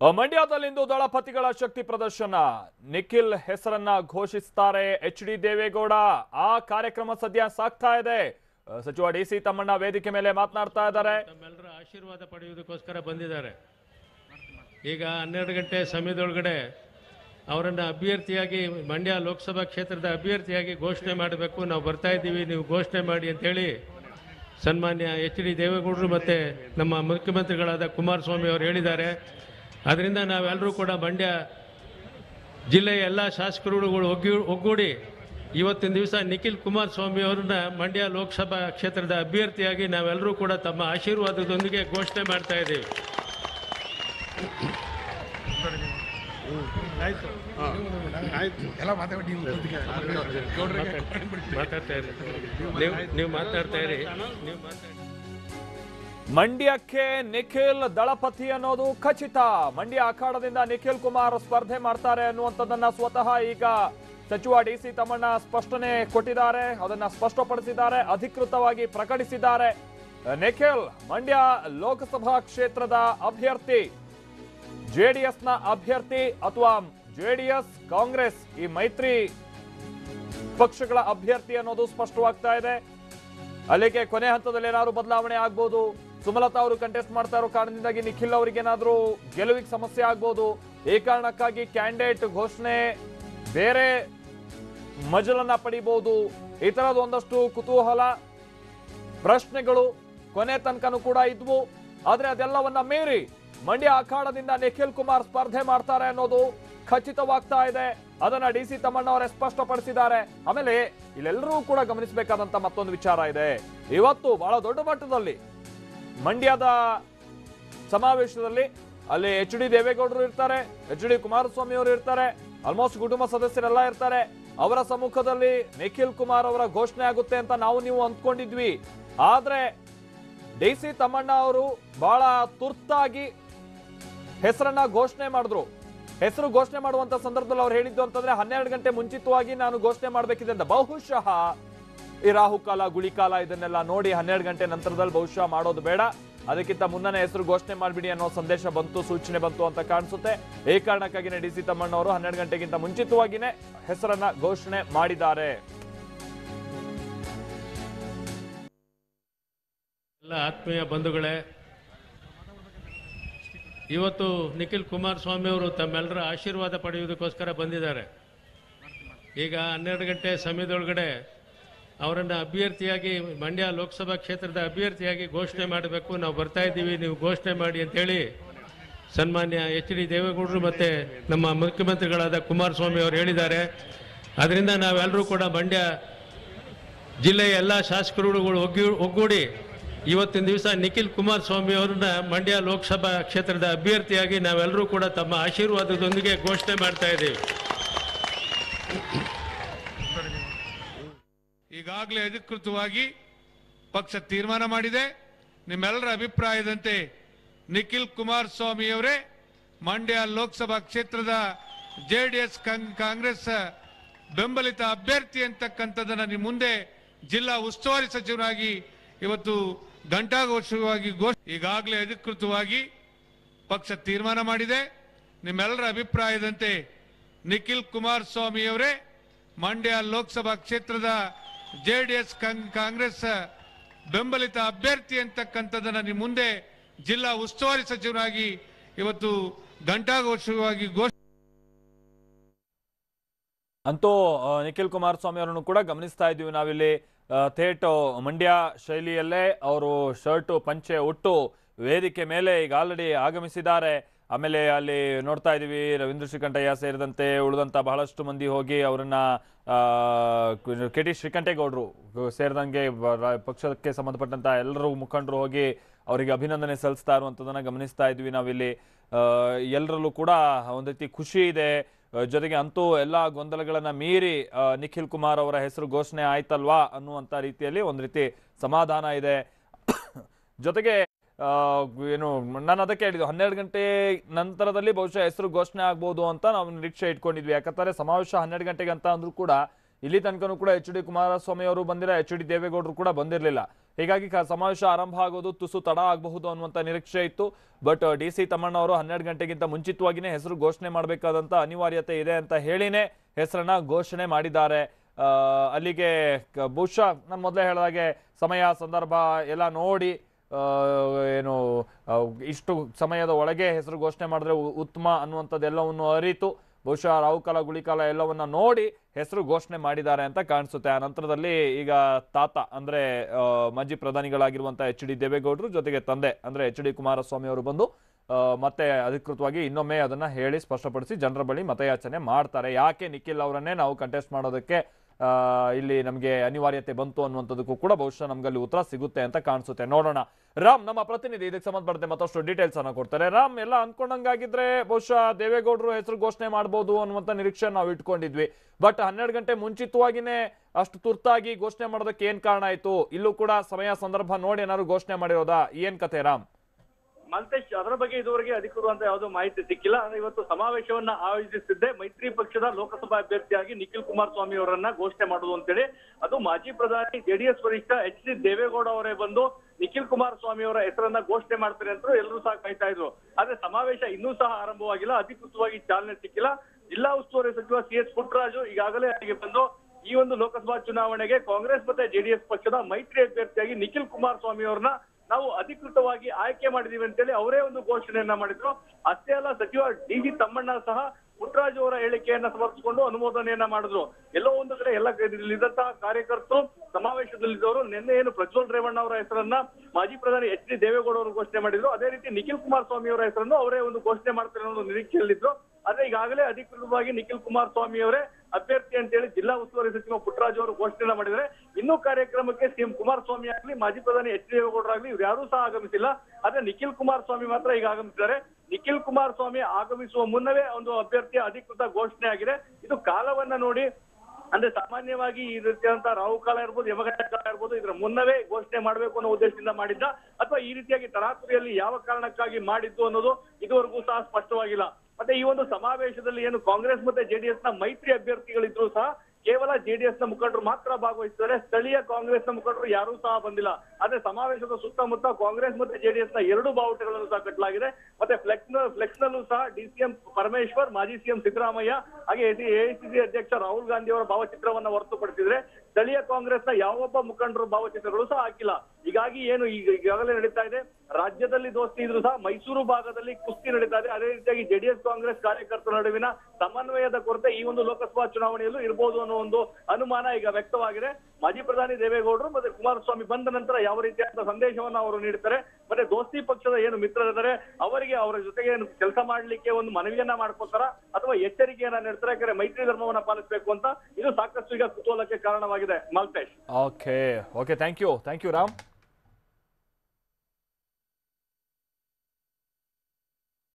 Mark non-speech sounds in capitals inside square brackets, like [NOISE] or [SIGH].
ಮಂಡ್ಯದಲ್ಲಿಂದು ದಳಪತಿಗಳ ಶಕ್ತಿ ಪ್ರದರ್ಶನ. ನಿಖಿಲ್ ಹೆಸರನ್ನ ಘೋಷಿಸ್ತಾರೆ H D Deve Gowda. ಆ ಕಾರ್ಯಕ್ರಮ ಸದ್ಯ ಸಾಕ್ತಾ ಇದೆ. ಸಚಿವ ಡಿ ಸಿ ತಮ್ಮಣ್ಣ ವೇದಿಕೆ ಮೇಲೆ ಮಾತನಾಡ್ತಾ ಇದ್ದಾರೆ. ತಮ್ಮೆಲ್ಲರ ಆಶೀರ್ವಾದ ಪಡೆಯುವುದಕ್ಕೋಸ್ಕರ ಬಂದಿದ್ದಾರೆ. ಈಗ ಹನ್ನೆರಡು ಗಂಟೆ ಸಮಯದೊಳಗಡೆ ಅವರನ್ನು ಅಭ್ಯರ್ಥಿಯಾಗಿ ಮಂಡ್ಯ ಲೋಕಸಭಾ ಕ್ಷೇತ್ರದ ಅಭ್ಯರ್ಥಿಯಾಗಿ ಘೋಷಣೆ ಮಾಡಬೇಕು. ನಾವು ಬರ್ತಾ ಇದ್ದೀವಿ, ನೀವು ಘೋಷಣೆ ಮಾಡಿ ಅಂತೇಳಿ ಸನ್ಮಾನ್ಯ ಎಚ್ ಡಿ ದೇವೇಗೌಡರು ಮತ್ತು ನಮ್ಮ ಮುಖ್ಯಮಂತ್ರಿಗಳಾದ ಕುಮಾರಸ್ವಾಮಿ ಅವರು ಹೇಳಿದ್ದಾರೆ. ಅದರಿಂದ ನಾವೆಲ್ಲರೂ ಕೂಡ ಮಂಡ್ಯ ಜಿಲ್ಲೆಯ ಎಲ್ಲ ಶಾಸಕರುಗಳು ಒಗ್ಗಿ ಒಗ್ಗೂಡಿ ಇವತ್ತಿನ ದಿವಸ ನಿಖಿಲ್ ಕುಮಾರಸ್ವಾಮಿ ಅವ್ರನ್ನ ಮಂಡ್ಯ ಲೋಕಸಭಾ ಕ್ಷೇತ್ರದ ಅಭ್ಯರ್ಥಿಯಾಗಿ ನಾವೆಲ್ಲರೂ ಕೂಡ ತಮ್ಮ ಆಶೀರ್ವಾದದೊಂದಿಗೆ ಘೋಷಣೆ ಮಾಡ್ತಾ ಇದ್ದೀವಿ. ಮಾತಾಡ್ತಾ ಇರಿ. ನೀವು ನೀವು ಮಾತಾಡ್ತಾ ಇರಿ. ನೀವು ಮಾತಾಡಿ ಮಂಡ್ಯಕ್ಕೆ ನಿಖಿಲ್ ದಳಪತಿ ಅನ್ನೋದು ಖಚಿತ. ಮಂಡ್ಯ ಅಖಾಡದಿಂದ ನಿಖಿಲ್ ಕುಮಾರ್ ಸ್ಪರ್ಧೆ ಮಾಡ್ತಾರೆ ಅನ್ನುವಂಥದ್ದನ್ನ ಸ್ವತಃ ಈಗ ಸಚಿವ ಡಿ ಸಿ ತಮ್ಮಣ್ಣ ಸ್ಪಷ್ಟನೆ ಕೊಟ್ಟಿದ್ದಾರೆ. ಅದನ್ನ ಸ್ಪಷ್ಟಪಡಿಸಿದ್ದಾರೆ, ಅಧಿಕೃತವಾಗಿ ಪ್ರಕಟಿಸಿದ್ದಾರೆ. ನಿಖಿಲ್, ಮಂಡ್ಯ ಲೋಕಸಭಾ ಕ್ಷೇತ್ರದ ಅಭ್ಯರ್ಥಿ ಜೆಡಿಎಸ್ನ ಅಭ್ಯರ್ಥಿ ಅಥವಾ ಜೆಡಿಎಸ್ ಕಾಂಗ್ರೆಸ್ ಈ ಮೈತ್ರಿ ಪಕ್ಷಗಳ ಅಭ್ಯರ್ಥಿ ಅನ್ನೋದು ಸ್ಪಷ್ಟವಾಗ್ತಾ ಇದೆ. ಅಲ್ಲಿಗೆ ಕೊನೆ ಹಂತದಲ್ಲಿ ಏನಾದ್ರು ಬದಲಾವಣೆ ಆಗ್ಬೋದು? ಸುಮಲತಾ ಅವರು ಕಂಟೆಸ್ಟ್ ಮಾಡ್ತಾ ಇರೋ ಕಾರಣದಿಂದಾಗಿ ನಿಖಿಲ್ ಅವರಿಗೆ ಏನಾದ್ರೂ ಗೆಲುವಿಗೆ ಸಮಸ್ಯೆ ಆಗ್ಬೋದು. ಈ ಕಾರಣಕ್ಕಾಗಿ ಕ್ಯಾಂಡಿಡೇಟ್ ಘೋಷಣೆ ಬೇರೆ ಮಜಲನ್ನ ಪಡಿಬಹುದು ಈ ತರದ ಒಂದಷ್ಟು ಕುತೂಹಲ, ಪ್ರಶ್ನೆಗಳು ಕೊನೆ ತನಕನೂ ಕೂಡ ಇದ್ವು. ಆದ್ರೆ ಅದೆಲ್ಲವನ್ನ ಮೀರಿ ಮಂಡ್ಯ ಅಖಾಡದಿಂದ ನಿಖಿಲ್ ಕುಮಾರ್ ಸ್ಪರ್ಧೆ ಮಾಡ್ತಾರೆ ಅನ್ನೋದು ಖಚಿತವಾಗ್ತಾ ಇದೆ. ಅದನ್ನ ಡಿ ಸಿ ತಮ್ಮಣ್ಣ ಅವರೇ ಸ್ಪಷ್ಟಪಡಿಸಿದ್ದಾರೆ. ಆಮೇಲೆ ಇಲ್ಲೆಲ್ಲರೂ ಕೂಡ ಗಮನಿಸಬೇಕಾದಂತ ಮತ್ತೊಂದು ವಿಚಾರ ಇದೆ. ಇವತ್ತು ಬಹಳ ದೊಡ್ಡ ಮಟ್ಟದಲ್ಲಿ ಮಂಡ್ಯದ ಸಮಾವೇಶದಲ್ಲಿ ಅಲ್ಲಿ ಎಚ್ ಡಿ ದೇವೇಗೌಡರು ಇರ್ತಾರೆ, ಎಚ್ ಡಿ ಕುಮಾರಸ್ವಾಮಿ ಅವರು ಇರ್ತಾರೆ ಆಲ್ಮೋಸ್ಟ್ ಕುಟುಂಬ ಸದಸ್ಯರೆಲ್ಲ ಇರ್ತಾರೆ. ಅವರ ಸಮ್ಮುಖದಲ್ಲಿ ನಿಖಿಲ್ ಕುಮಾರ್ ಅವರ ಘೋಷಣೆ ಆಗುತ್ತೆ ಅಂತ ನಾವು ನೀವು ಅಂದ್ಕೊಂಡಿದ್ವಿ. ಆದ್ರೆ ಡಿ ಸಿ ತಮ್ಮಣ್ಣ ಅವರು ಬಹಳ ತುರ್ತಾಗಿ ಹೆಸರನ್ನ ಘೋಷಣೆ ಮಾಡಿದ್ರು. ಹೆಸರು ಘೋಷಣೆ ಮಾಡುವಂತ ಸಂದರ್ಭದಲ್ಲಿ ಅವ್ರು ಹೇಳಿದ್ದು ಅಂತಂದ್ರೆ ಹನ್ನೆರಡು ಗಂಟೆ ಮುಂಚಿತವಾಗಿ ನಾನು ಘೋಷಣೆ ಮಾಡಬೇಕಿದೆ ಅಂತ. ಬಹುಶಃ ಈ ರಾಹುಕಾಲ ಗುಳಿಕಾಲ ಇದನ್ನೆಲ್ಲ ನೋಡಿ ಹನ್ನೆರಡು ಗಂಟೆ ನಂತರದಲ್ಲಿ ಬಹುಶಃ ಮಾಡೋದು ಬೇಡ. ಅದಕ್ಕಿಂತ ಮುನ್ನನೇ ಹೆಸರು ಘೋಷಣೆ ಮಾಡಿಬಿಡಿ ಅನ್ನೋ ಸಂದೇಶ ಬಂತು, ಸೂಚನೆ ಬಂತು ಅಂತ ಕಾಣಿಸುತ್ತೆ. ಈ ಕಾರಣಕ್ಕಾಗಿನೇ ಡಿ ಸಿ ತಮ್ಮಣ್ಣವರು ಹನ್ನೆರಡು ಗಂಟೆಗಿಂತ ಮುಂಚಿತವಾಗಿನೇ ಹೆಸರನ್ನ ಘೋಷಣೆ ಮಾಡಿದ್ದಾರೆ. ಎಲ್ಲ ಆತ್ಮೀಯ ಬಂಧುಗಳೇ, ಇವತ್ತು ನಿಖಿಲ್ ಕುಮಾರಸ್ವಾಮಿ ಅವರು ತಮ್ಮೆಲ್ಲರ ಆಶೀರ್ವಾದ ಪಡೆಯುವುದಕ್ಕೋಸ್ಕರ ಬಂದಿದ್ದಾರೆ. ಈಗ ಹನ್ನೆರಡು ಗಂಟೆ ಸಮಯದೊಳಗಡೆ ಅವರನ್ನು ಅಭ್ಯರ್ಥಿಯಾಗಿ ಮಂಡ್ಯ ಲೋಕಸಭಾ ಕ್ಷೇತ್ರದ ಅಭ್ಯರ್ಥಿಯಾಗಿ ಘೋಷಣೆ ಮಾಡಬೇಕು. ನಾವು ಬರ್ತಾ ಇದ್ದೀವಿ, ನೀವು ಘೋಷಣೆ ಮಾಡಿ ಅಂತೇಳಿ ಸನ್ಮಾನ್ಯ ಎಚ್ ಡಿ ದೇವೇಗೌಡರು ಮತ್ತು ನಮ್ಮ ಮುಖ್ಯಮಂತ್ರಿಗಳಾದ ಕುಮಾರಸ್ವಾಮಿ ಅವರು ಹೇಳಿದ್ದಾರೆ. ಅದರಿಂದ ನಾವೆಲ್ಲರೂ ಕೂಡ ಮಂಡ್ಯ ಜಿಲ್ಲೆಯ ಎಲ್ಲ ಶಾಸಕರುಗಳು ಒಗ್ಗಿ, ಒಗ್ಗೂಡಿ ಇವತ್ತಿನ ದಿವಸ ನಿಖಿಲ್ ಕುಮಾರಸ್ವಾಮಿ ಅವರನ್ನ ಮಂಡ್ಯ ಲೋಕಸಭಾ ಕ್ಷೇತ್ರದ ಅಭ್ಯರ್ಥಿಯಾಗಿ ನಾವೆಲ್ಲರೂ ಕೂಡ ತಮ್ಮ ಆಶೀರ್ವಾದದೊಂದಿಗೆ ಘೋಷಣೆ ಮಾಡ್ತಾ ಇದ್ದೀವಿ. ಈಗಾಗಲೇ ಅಧಿಕೃತವಾಗಿ ಪಕ್ಷ ತೀರ್ಮಾನ ಮಾಡಿದೆ. ನಿಮ್ಮೆಲ್ಲರ ಅಭಿಪ್ರಾಯದಂತೆ ನಿಖಿಲ್ ಕುಮಾರ್ ಅವರೇ ಮಂಡ್ಯ ಲೋಕಸಭಾ ಕ್ಷೇತ್ರದ ಜೆಡಿಎಸ್ ಕಾಂಗ್ರೆಸ್ ಬೆಂಬಲಿತ ಅಭ್ಯರ್ಥಿ ಅಂತಕ್ಕಂಥದ್ದನ್ನು ನಿಮ್ಮ ಮುಂದೆ ಜಿಲ್ಲಾ ಉಸ್ತುವಾರಿ ಸಚಿವರಾಗಿ ಇವತ್ತು ಘಂಟಾಘೋಷವಾಗಿ ಘೋಷ, ಈಗಾಗಲೇ ಅಧಿಕೃತವಾಗಿ ಪಕ್ಷ ತೀರ್ಮಾನ ಮಾಡಿದೆ. ನಿಮ್ಮೆಲ್ಲರ ಅಭಿಪ್ರಾಯದಂತೆ ನಿಖಿಲ್ ಕುಮಾರಸ್ವಾಮಿ ಅವರೇ ಮಂಡ್ಯ ಲೋಕಸಭಾ ಕ್ಷೇತ್ರದ ಜೆಡಿಎಸ್ ಕಾಂಗ್ರೆಸ್ ಬೆಂಬಲಿತ ಅಭ್ಯರ್ಥಿ ಅಂತಕ್ಕಂಥದ್ದನ್ನ ನಿಮ್ಮ ಮುಂದೆ ಜಿಲ್ಲಾ ಉಸ್ತುವಾರಿ ಸಚಿವರಾಗಿ ಇವತ್ತು ಘಂಟಾಘೋಷವಾಗಿ ಘೋಷ, ಅಂತೂ ನಿಖಿಲ್ ಕುಮಾರಸ್ವಾಮಿ ಅವರನ್ನು ಕೂಡ ಗಮನಿಸ್ತಾ ಇದ್ದೀವಿ ನಾವಿಲ್ಲಿ. ಥೇಟ್ ಮಂಡ್ಯ ಶೈಲಿಯಲ್ಲೇ ಅವರು ಶರ್ಟು, ಪಂಚೆ ಉಟ್ಟು ವೇದಿಕೆ ಮೇಲೆ ಈಗ ಆಲ್ರೆಡಿ ಆಗಮಿಸಿದ್ದಾರೆ. ಆಮೇಲೆ ಅಲ್ಲಿ ನೋಡ್ತಾ ಇದ್ದೀವಿ, ರವೀಂದ್ರ ಶ್ರೀಕಂಠಯ್ಯ ಸೇರಿದಂತೆ ಉಳಿದಂತ ಬಹಳಷ್ಟು ಮಂದಿ ಹೋಗಿ ಅವರನ್ನ ಕೆ ಟಿ ಶ್ರೀಕಂಠೇಗೌಡರು ಸೇರಿದಂಗೆ ಪಕ್ಷಕ್ಕೆ ಸಂಬಂಧಪಟ್ಟಂತ ಎಲ್ಲರೂ ಮುಖಂಡರು ಹೋಗಿ ಅವರಿಗೆ ಅಭಿನಂದನೆ ಸಲ್ಲಿಸ್ತಾ ಇರುವಂಥದ್ದನ್ನು ಗಮನಿಸ್ತಾ ಇದ್ವಿ ನಾವಿಲ್ಲಿ. ಎಲ್ಲರಲ್ಲೂ ಕೂಡ ಒಂದು ರೀತಿ ಖುಷಿ ಇದೆ. ಜೊತೆಗೆ ಅಂತೂ ಎಲ್ಲ ಗೊಂದಲಗಳನ್ನ ಮೀರಿ ನಿಖಿಲ್ ಕುಮಾರ್ ಅವರ ಹೆಸರು ಘೋಷಣೆ ಆಯ್ತಲ್ವಾ ಅನ್ನುವಂಥ ರೀತಿಯಲ್ಲಿ ಒಂದು ರೀತಿ ಸಮಾಧಾನ ಇದೆ. [COUGHS] ಜೊತೆಗೆ ಏನು, ನಾನು ಅದಕ್ಕೆ ಹೇಳಿದ್ದು, ಹನ್ನೆರಡು ಗಂಟೆ ನಂತರದಲ್ಲಿ ಬಹುಶಃ ಹೆಸರು ಘೋಷಣೆ ಆಗ್ಬೋದು ಅಂತ ನಾವು ನಿರೀಕ್ಷೆ ಇಟ್ಕೊಂಡಿದ್ವಿ. ಯಾಕಂದರೆ ಸಮಾವೇಶ ಹನ್ನೆರಡು ಗಂಟೆಗೆ ಅಂತ ಅಂದ್ರೂ ಕೂಡ ಇಲ್ಲಿ ತನಕನೂ ಕೂಡ ಎಚ್ ಡಿ ಕುಮಾರಸ್ವಾಮಿ ಅವರು ಬಂದಿಲ್ಲ, ಎಚ್ ಡಿ ದೇವೇಗೌಡರು ಕೂಡ ಬಂದಿರಲಿಲ್ಲ. ಹೀಗಾಗಿ ಸಮಾವೇಶ ಆರಂಭ ಆಗೋದು ತುಸು ತಡ ಆಗಬಹುದು ಅನ್ನುವಂಥ ನಿರೀಕ್ಷೆ ಇತ್ತು. ಬಟ್, ಡಿ ಸಿ ತಮ್ಮಣ್ಣ ಅವರು ಹನ್ನೆರಡು ಗಂಟೆಗಿಂತ ಮುಂಚಿತವಾಗಿಯೇ ಹೆಸರು ಘೋಷಣೆ ಮಾಡಬೇಕಾದಂಥ ಅನಿವಾರ್ಯತೆ ಇದೆ ಅಂತ ಹೇಳಿನೇ ಹೆಸರನ್ನ ಘೋಷಣೆ ಮಾಡಿದ್ದಾರೆ. ಅಲ್ಲಿಗೆ ಬಹುಶಃ ನಾನು ಮೊದಲೇ ಹೇಳಿದಾಗೆ ಸಮಯ, ಸಂದರ್ಭ ಎಲ್ಲ ನೋಡಿ ಏನು ಇಷ್ಟು ಸಮಯದ ಒಳಗೆ ಹೆಸರು ಘೋಷಣೆ ಮಾಡಿದ್ರೆ ಉತ್ತಮ ಅನ್ನುವಂಥದ್ದೆಲ್ಲವನ್ನು ಅರಿತು, ಬಹುಶಃ ರಾಹುಕಾಲ ಗುಳಿಕಾಲ ಎಲ್ಲವನ್ನ ನೋಡಿ ಹೆಸರು ಘೋಷಣೆ ಮಾಡಿದ್ದಾರೆ ಅಂತ ಕಾಣಿಸುತ್ತೆ. ಆ ನಂತರದಲ್ಲಿ ಈಗ ತಾತ, ಅಂದ್ರೆ ಮಾಜಿ ಪ್ರಧಾನಿಗಳಾಗಿರುವಂತಹ ಎಚ್ ಡಿ ದೇವೇಗೌಡರು ಜೊತೆಗೆ ತಂದೆ, ಅಂದ್ರೆ, ಎಚ್ ಡಿ ಕುಮಾರಸ್ವಾಮಿ ಅವರು ಬಂದು ಮತ್ತೆ ಅಧಿಕೃತವಾಗಿ ಇನ್ನೊಮ್ಮೆ ಅದನ್ನ ಹೇಳಿ ಸ್ಪಷ್ಟಪಡಿಸಿ ಜನರ ಬಳಿ ಮತಯಾಚನೆ ಮಾಡ್ತಾರೆ. ಯಾಕೆ ನಿಖಿಲ್ ಅವರನ್ನೇ ನಾವು ಕಂಟೆಸ್ಟ್ ಮಾಡೋದಕ್ಕೆ ಇಲ್ಲಿ ನಮಗೆ ಅನಿವಾರ್ಯತೆ ಬಂತು ಅನ್ನುವಂಥದ್ದಕ್ಕೂ ಕೂಡ ಬಹುಶಃ ನಮ್ಗಲ್ಲಿ ಉತ್ತರ ಸಿಗುತ್ತೆ ಅಂತ ಕಾಣಿಸುತ್ತೆ. ನೋಡೋಣ. ರಾಮ್, ನಮ್ಮ ಪ್ರತಿನಿಧಿ, ಇದಕ್ಕೆ ಸಂಬಂಧಪಟ್ಟಂತೆ ಮತ್ತಷ್ಟು ಡೀಟೇಲ್ಸ್ ಅನ್ನು ಕೊಡ್ತಾರೆ. ರಾಮ್, ಎಲ್ಲ ಅನ್ಕೊಂಡಂಗಾಗಿದ್ರೆ ಬಹುಶಃ ದೇವೇಗೌಡರು ಹೆಸರು ಘೋಷಣೆ ಮಾಡಬಹುದು ಅನ್ನುವಂಥ ನಿರೀಕ್ಷೆ ನಾವು ಇಟ್ಕೊಂಡಿದ್ವಿ. ಬಟ್ ಹನ್ನೆರಡು ಗಂಟೆ ಮುಂಚಿತವಾಗಿನೇ ಅಷ್ಟು ತುರ್ತಾಗಿ ಘೋಷಣೆ ಮಾಡೋದಕ್ಕೆ ಏನ್ ಕಾರಣ ಆಯ್ತು? ಇಲ್ಲೂ ಕೂಡ ಸಮಯ, ಸಂದರ್ಭ ನೋಡಿ ಏನಾದ್ರು ಘೋಷಣೆ ಮಾಡಿರೋದಾ? ಏನ್ ಕತೆ ರಾಮ್? ಮಲ್ತೇಶ್ ಅದರ ಬಗ್ಗೆ ಇದುವರೆಗೆ ಅಧಿಕೃತವಂತ ಯಾವುದೋ ಮಾಹಿತಿ ಸಿಕ್ಕಿಲ್ಲ. ಆದ್ರೆ ಇವತ್ತು ಸಮಾವೇಶವನ್ನ ಆಯೋಜಿಸಿದ್ದೆ ಮೈತ್ರಿ ಪಕ್ಷದ ಲೋಕಸಭಾ ಅಭ್ಯರ್ಥಿಯಾಗಿ ನಿಖಿಲ್ ಕುಮಾರಸ್ವಾಮಿ ಅವರನ್ನ ಘೋಷಣೆ ಮಾಡುದು ಅಂತೇಳಿ. ಅದು ಮಾಜಿ ಪ್ರಧಾನಿ ಜೆಡಿಎಸ್ ವರಿಷ್ಠ ಎಚ್ ಡಿ ದೇವೇಗೌಡ ಅವರೇ ಬಂದು ನಿಖಿಲ್ ಕುಮಾರಸ್ವಾಮಿ ಅವರ ಹೆಸರನ್ನ ಘೋಷಣೆ ಮಾಡ್ತಾರೆ ಅಂತ ಎಲ್ಲರೂ ಸಹ ಕಾಯ್ತಾ ಇದ್ರು. ಆದ್ರೆ ಸಮಾವೇಶ ಇನ್ನೂ ಸಹ ಆರಂಭವಾಗಿಲ್ಲ. ಅಧಿಕೃತವಾಗಿ ಚಾಲನೆ ಸಿಕ್ಕಿಲ್ಲ. ಜಿಲ್ಲಾ ಉಸ್ತುವಾರಿ ಸಚಿವ ಸಿ ಎಸ್ ಪುಟ್ಟರಾಜು ಈಗಾಗಲೇ ಅಲ್ಲಿಗೆ ಬಂದು ಈ ಒಂದು ಲೋಕಸಭಾ ಚುನಾವಣೆಗೆ ಕಾಂಗ್ರೆಸ್ ಮತ್ತೆ ಜೆಡಿಎಸ್ ಪಕ್ಷದ ಮೈತ್ರಿ ಅಭ್ಯರ್ಥಿಯಾಗಿ ನಿಖಿಲ್ ಕುಮಾರಸ್ವಾಮಿ ಅವರನ್ನ ನಾವು ಅಧಿಕೃತವಾಗಿ ಆಯ್ಕೆ ಮಾಡಿದೀವಿ ಅಂತೇಳಿ ಅವರೇ ಒಂದು ಘೋಷಣೆಯನ್ನ ಮಾಡಿದ್ರು. ಅಷ್ಟೇ ಅಲ್ಲ, ಸಚಿವ ಡಿ ವಿ ತಮ್ಮಣ್ಣ ಸಹ ಪುಟ್ಟರಾಜು ಅವರ ಹೇಳಿಕೆಯನ್ನ ಸಮರ್ಥಿಸಿಕೊಂಡು ಅನುಮೋದನೆಯನ್ನ ಮಾಡಿದ್ರು. ಎಲ್ಲೋ ಒಂದು ಕಡೆ ಎಲ್ಲ ಇದ್ದಂತಹ ಕಾರ್ಯಕರ್ತರು, ಸಮಾವೇಶದಲ್ಲಿದ್ದವರು, ನಿನ್ನೆ ಏನು ಪ್ರಜ್ವಲ್ ರೇವಣ್ಣ ಅವರ ಹೆಸರನ್ನ ಮಾಜಿ ಪ್ರಧಾನಿ ಎಚ್ ಡಿ ದೇವೇಗೌಡ ಅವರು ಘೋಷಣೆ ಮಾಡಿದ್ರು. ಅದೇ ರೀತಿ ನಿಖಿಲ್ ಕುಮಾರಸ್ವಾಮಿ ಅವರ ಹೆಸರನ್ನು ಅವರೇ ಒಂದು ಘೋಷಣೆ ಮಾಡ್ತಾರೆ ಅನ್ನೋ ನಿರೀಕ್ಷೆಯಲ್ಲಿದ್ರು. ಆದ್ರೆ ಈಗಾಗಲೇ ಅಧಿಕೃತವಾಗಿ ನಿಖಿಲ್ ಕುಮಾರಸ್ವಾಮಿ ಅವರೇ ಅಭ್ಯರ್ಥಿ ಅಂತೇಳಿ ಜಿಲ್ಲಾ ಉಸ್ತುವಾರಿ ಸಚಿವ ಪುಟ್ಟರಾಜು ಅವರು ಘೋಷಣೆ ಮಾಡಿದರೆ ಇನ್ನೂ ಕಾರ್ಯಕ್ರಮಕ್ಕೆ ಸಿಎಂ ಕುಮಾರಸ್ವಾಮಿ ಆಗಲಿ, ಮಾಜಿ ಪ್ರಧಾನಿ ಎಚ್ ಡಿ ದೇವೇಗೌಡರಾಗ್ಲಿ, ಇವ್ರು ಯಾರೂ ಸಹ ಆಗಮಿಸಿಲ್ಲ. ಆದ್ರೆ ನಿಖಿಲ್ ಕುಮಾರಸ್ವಾಮಿ ಮಾತ್ರ ಈಗ ಆಗಮಿಸಿದ್ದಾರೆ. ನಿಖಿಲ್ ಕುಮಾರಸ್ವಾಮಿ ಆಗಮಿಸುವ ಮುನ್ನವೇ ಒಂದು ಅಭ್ಯರ್ಥಿಯ ಅಧಿಕೃತ ಘೋಷಣೆ ಆಗಿದೆ. ಇದು ಕಾಲವನ್ನ ನೋಡಿ, ಅಂದ್ರೆ ಸಾಮಾನ್ಯವಾಗಿ ಈ ರೀತಿಯಾದಂತಹ ರಾಹುಕಾಲ ಇರ್ಬೋದು ಯಮಗಂಟ ಕಾಲ ಇರ್ಬೋದು, ಇದರ ಮುನ್ನವೇ ಘೋಷಣೆ ಮಾಡಬೇಕು ಅನ್ನೋ ಉದ್ದೇಶದಿಂದ ಮಾಡಿದ್ದ, ಅಥವಾ ಈ ರೀತಿಯಾಗಿ ತರಾತುರಿಯಲ್ಲಿ ಯಾವ ಕಾರಣಕ್ಕಾಗಿ ಮಾಡಿದ್ದು ಅನ್ನೋದು ಇದುವರೆಗೂ ಸಹ ಸ್ಪಷ್ಟವಾಗಿಲ್ಲ. ಮತ್ತೆ ಈ ಒಂದು ಸಮಾವೇಶದಲ್ಲಿ ಏನು ಕಾಂಗ್ರೆಸ್ ಮತ್ತೆ ಜೆಡಿಎಸ್ನ ಮೈತ್ರಿ ಅಭ್ಯರ್ಥಿಗಳಿದ್ರು ಸಹ ಕೇವಲ ಜೆಡಿಎಸ್ನ ಮುಖಂಡರು ಮಾತ್ರ ಭಾಗವಹಿಸಿದರೆ ಸ್ಥಳೀಯ ಕಾಂಗ್ರೆಸ್ನ ಮುಖಂಡರು ಯಾರೂ ಸಹ ಬಂದಿಲ್ಲ. ಆದ್ರೆ ಸಮಾವೇಶದ ಸುತ್ತಮುತ್ತ ಕಾಂಗ್ರೆಸ್ ಮತ್ತೆ ಜೆಡಿಎಸ್ನ ಎರಡು ಬಾವುಟಗಳನ್ನು ಸಹ ಕಟ್ಟಲಾಗಿದೆ ಮತ್ತೆ ಫ್ಲೆಕ್ಸ್ ಫ್ಲೆಕ್ಸ್ ನಲ್ಲೂ ಸಹ ಡಿಸಿಎಂ ಪರಮೇಶ್ವರ್, ಮಾಜಿ ಸಿಎಂ ಸಿದ್ದರಾಮಯ್ಯ, ಹಾಗೆ ಎಐಸಿಸಿ ಅಧ್ಯಕ್ಷ ರಾಹುಲ್ ಗಾಂಧಿ ಅವರ ಭಾವಚಿತ್ರವನ್ನ ಹೊರತುಪಡಿಸಿದ್ರೆ ಸ್ಥಳೀಯ ಕಾಂಗ್ರೆಸ್ನ ಯಾವೊಬ್ಬ ಮುಖಂಡರು ಭಾವಚಿತ್ರಗಳು ಸಹ ಹಾಕಿಲ್ಲ. ಹೀಗಾಗಿ ಏನು ಈಗ ಈಗಾಗಲೇ ನಡೀತಾ ಇದೆ. ರಾಜ್ಯದಲ್ಲಿ ದೋಸ್ತಿ ಇದ್ರು ಸಹ ಮೈಸೂರು ಭಾಗದಲ್ಲಿ ಕುಸ್ತಿ ನಡೀತಾ ಇದೆ. ಅದೇ ರೀತಿಯಾಗಿ ಜೆಡಿಎಸ್ ಕಾಂಗ್ರೆಸ್ ಕಾರ್ಯಕರ್ತರ ನಡುವಿನ ಸಮನ್ವಯದ ಕೊರತೆ ಈ ಒಂದು ಲೋಕಸಭಾ ಚುನಾವಣೆಯಲ್ಲೂ ಇರಬಹುದು ಅನ್ನೋ ಒಂದು ಅನುಮಾನ ಈಗ ವ್ಯಕ್ತವಾಗಿದೆ. ಮಾಜಿ ಪ್ರಧಾನಿ ದೇವೇಗೌಡರು ಮತ್ತೆ ಕುಮಾರಸ್ವಾಮಿ ಬಂದ ನಂತರ ಯಾವ ರೀತಿಯಾದ ಸಂದೇಶವನ್ನ ಅವರು ನೀಡ್ತಾರೆ, ಮತ್ತೆ ದೋಸ್ತಿ ಪಕ್ಷದ ಏನು ಮಿತ್ರರಿದ್ದಾರೆ, ಅವರಿಗೆ ಅವರ ಜೊತೆಗೆ ಏನು ಕೆಲಸ ಮಾಡಲಿಕ್ಕೆ ಒಂದು ಮನವಿಯನ್ನ ಮಾಡ್ಕೋತಾರ ಅಥವಾ ಎಚ್ಚರಿಕೆಯನ್ನ ನೀಡ್ತಾರೆ? ಯಾಕಂದ್ರೆ ಮೈತ್ರಿ ಧರ್ಮವನ್ನ ಪಾಲಿಸಬೇಕು ಅಂತ ಇದು ಸಾಕಷ್ಟು ಈಗ ಕುತೂಹಲಕ್ಕೆ ಕಾರಣವಾಗಿದೆ. Maltesh okay okay thank you thank you Ram